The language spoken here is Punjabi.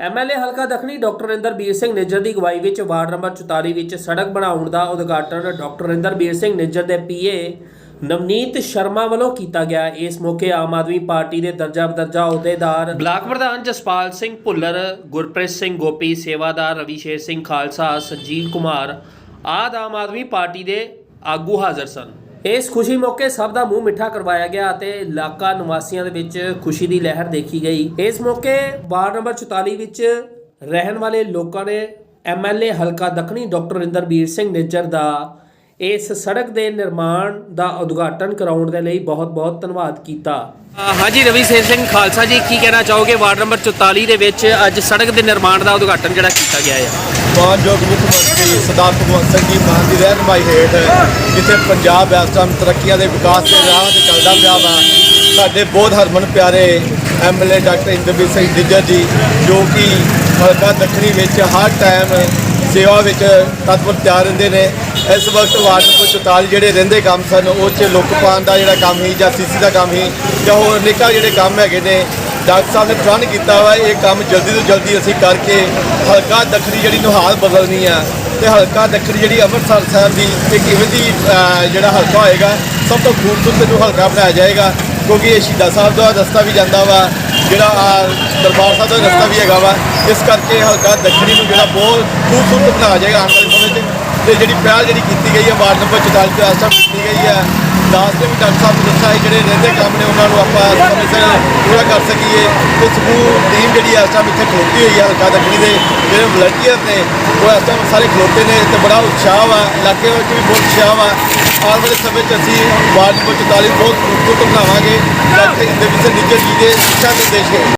ਐਮਐਲਏ ਹਲਕਾ ਦੱਖਣੀ ਡਾਕਟਰ ਇੰਦਰਬੀਰ ਸਿੰਘ ਨਿੱਜਰ ਦੀ ਅਗਵਾਈ ਵਿੱਚ ਵਾਰਡ ਨੰਬਰ 44 ਵਿੱਚ ਸੜਕ ਬਣਾਉਣ ਦਾ ਉਦਘਾਟਨ ਡਾਕਟਰ ਇੰਦਰਬੀਰ ਸਿੰਘ ਨਿੱਜਰ ਦੇ ਪੀਏ ਨਵਨੀਤ ਸ਼ਰਮਾ ਵੱਲੋਂ ਕੀਤਾ ਗਿਆ। ਇਸ ਮੌਕੇ ਆਮ ਆਦਮੀ ਪਾਰਟੀ ਦੇ ਦਰਜਾ ਬਦਰਜਾ ਅਹੁਦੇਦਾਰ ਬਲਾਕ ਪ੍ਰਧਾਨ ਜਸਪਾਲ ਸਿੰਘ ਭੁੱਲਰ, ਗੁਰਪ੍ਰੀਤ ਸਿੰਘ ਗੋਪੀ, ਸੇਵਾਦਾਰ ਰਵੀਸ਼ੇਰ ਸਿੰਘ ਖਾਲਸਾ, ਸੰਜੀਵ ਕੁਮਾਰ ਆਦ ਆਮ ਆਦਮੀ ਪਾਰਟੀ ਦੇ ਆਗੂ ਹਾਜ਼ਰ ਸਨ। ਇਸ ਖੁਸ਼ੀ ਮੌਕੇ ਸਭ ਦਾ ਮੂੰਹ ਮਿੱਠਾ ਕਰਵਾਇਆ ਗਿਆ ਅਤੇ ਇਲਾਕਾ ਨਿਵਾਸੀਆਂ ਦੇ ਵਿੱਚ ਖੁਸ਼ੀ ਦੀ ਲਹਿਰ ਦੇਖੀ ਗਈ। ਇਸ ਮੌਕੇ ਵਾਰਡ ਨੰਬਰ 44 ਵਿੱਚ ਰਹਿਣ ਵਾਲੇ ਲੋਕਾਂ ਨੇ ਐਮਐਲਏ ਹਲਕਾ ਦੱਖਣੀ ਡਾਕਟਰ ਇੰਦਰਬੀਰ ਸਿੰਘ ਨਿੱਜਰ ਦਾ ਇਸ ਸੜਕ ਦੇ ਨਿਰਮਾਣ ਦਾ ਉਦਘਾਟਨ ਕਰਾਉਣ ਦੇ ਲਈ ਬਹੁਤ-ਬਹੁਤ ਧੰਨਵਾਦ ਕੀਤਾ। ਹਾਂਜੀ ਰਵੀ ਸਿੰਘ ਖਾਲਸਾ ਜੀ ਕੀ ਕਹਿਣਾ ਚਾਹੋਗੇ? ਵਾਰਡ ਨੰਬਰ 44 ਦੇ ਵਿੱਚ ਅੱਜ ਸੜਕ ਦੇ ਨਿਰਮਾਣ ਦਾ ਉਦਘਾਟਨ ਜਿਹੜਾ ਕੀਤਾ ਗਿਆ ਹੈ। ਮਾਨਯੋਗ ਮੁੱਖ ਮੰਤਰੀ ਸਰਦਾਰ ਭਗਵੰਤ ਸਿੰਘ ਜੀ ਮਾਨ ਦੀ ਰਹਿਨਮਾਈ ਹੇਠ ਜਿੱਥੇ ਪੰਜਾਬ ਇਸ ਟਾਈਮ ਤਰੱਕੀਆਂ ਦੇ ਵਿਕਾਸ ਦੇ ਰਾਹ ਤੇ ਚੱਲਦਾ ਪਿਆ ਵਾ ਸਾਡੇ ਬਹੁਤ ਹਰਮਨ ਪਿਆਰੇ ਐਮਐਲਏ ਡਾਕਟਰ ਇੰਦਰਬੀਰ ਸਿੰਘ ਨਿੱਜਰ ਜੀ ਜੋ ਕਿ ਹਲਕਾ ਦੱਖਣੀ ਵਿੱਚ ਹਰ ਟਾਈਮ ਸੇਵਾ ਵਿੱਚ ਤਤਪਰ ਤਿਆਰ ਰਹਿੰਦੇ ਨੇ। ਇਸ ਵਕਤ ਵਾਰਡ ਨੰਬਰ 44 ਜਿਹੜੇ ਰਹਿੰਦੇ ਕੰਮ ਸਨ, ਉਹ 'ਚ ਲੁੱਕ ਪਾਉਣ ਦਾ ਜਿਹੜਾ ਕੰਮ ਹੀ ਜਾਂ ਸੀਸੀ ਦਾ ਕੰਮ ਹੀ ਜਾਂ ਹੋਰ ਅਨੇਕਾਂ ਜਿਹੜੇ ਕੰਮ ਹੈਗੇ ਨੇ, ਡਾਕਟਰ ਸਾਹਿਬ ਨੇ ਪ੍ਰਣ ਕੀਤਾ ਵਾ, ਇਹ ਕੰਮ ਜਲਦੀ ਤੋਂ ਜਲਦੀ ਅਸੀਂ ਕਰਕੇ ਹਲਕਾ ਦੱਖਣੀ ਜਿਹੜੀ ਨੁਹਾਰ ਬਦਲਣੀ ਆ ਤੇ ਹਲਕਾ ਦੱਖਣੀ ਜਿਹੜੀ ਅੰਮ੍ਰਿਤਸਰ ਸਾਹਿਬ ਦੀ ਇੱਕ ਇਵੇਂ ਦੀ ਜਿਹੜਾ ਹਲਕਾ ਹੋਏਗਾ, ਸਭ ਤੋਂ ਖੂਬਸੂਰਤ ਨੂੰ ਹਲਕਾ ਬਣਾਇਆ ਜਾਏਗਾ, ਕਿਉਂਕਿ ਇਹ ਸ਼ਹੀਦਾਂ ਸਾਹਿਬ ਦਾ ਰਸਤਾ ਵੀ ਜਾਂਦਾ ਵਾ। ਜਿਹੜਾ ਦਰਬਾਰ ਸਾਹਿਬ ਦਾ ਰਸਤਾ ਵੀ ਹੈਗਾ ਵਾ, ਇਸ ਕਰਕੇ ਹਲਕਾ ਦੱਖਣੀ ਨੂੰ ਜਿਹੜਾ ਬਹੁਤ ਖੂਬਸੂਰਤ ਬਣਾਇਆ ਜਾਏਗਾ ਆਉਣ ਵਾਲੇ ਸਮੇਂ 'ਚ। ਤੇ ਜਿਹੜੀ ਪਹਿਲ ਜਿਹੜੀ ਕੀਤੀ ਗਈ ਹੈ, ਵਾਰਡ ਨੰਬਰ 44 ਤੇ ਆਸਟਾ ਕੀਤੀ ਗਈ ਹੈ। ਦਾਸ ਦੇ ਵੀ ਡਾਕਟਰ ਸਾਹਿਬ ਨੇ ਦੱਸਿਆ ਜਿਹੜੇ ਰਹਿੰਦੇ ਕੰਮ ਨੇ, ਉਹਨਾਂ ਨੂੰ ਆਪਾਂ ਸਮੇਂ ਸਿਰ ਪੂਰਾ ਕਰ ਸਕੀਏ। ਤੇ ਸਮੂਹ ਟੀਮ ਜਿਹੜੀ ਇਸ ਟਾਈਮ ਇੱਥੇ ਖਲੋਤੀ ਹੋਈ ਹੈ ਹਲਕਾ ਦੱਖਣੀ ਦੇ, ਜਿਹੜੇ ਵਲੰਟੀਅਰ ਨੇ, ਉਹ ਇਸ ਟਾਈਮ ਸਾਰੇ ਖਲੋਤੇ ਨੇ ਤੇ ਬੜਾ ਉਤਸ਼ਾਹ ਵਾ। ਇਲਾਕੇ ਵਿੱਚ ਵੀ ਬਹੁਤ ਉਤਸ਼ਾਹ ਵਾ। ਆਉਣ ਵਾਲੇ ਸਮੇਂ 'ਚ ਅਸੀਂ ਵਾਰਡ ਨੰਬਰ 44 ਬਹੁਤ ਖੂਬਸੂਰਤ ਬਣਾਵਾਂਗੇ। ਡਾਕਟਰ ਇੰਦਰਜੀਤ ਸਿੰਘ ਨਿੱਜਰ ਜੀ ਦੇ ਸਿੱਖਿਆ ਨਿਰਦੇਸ਼ ਹੈ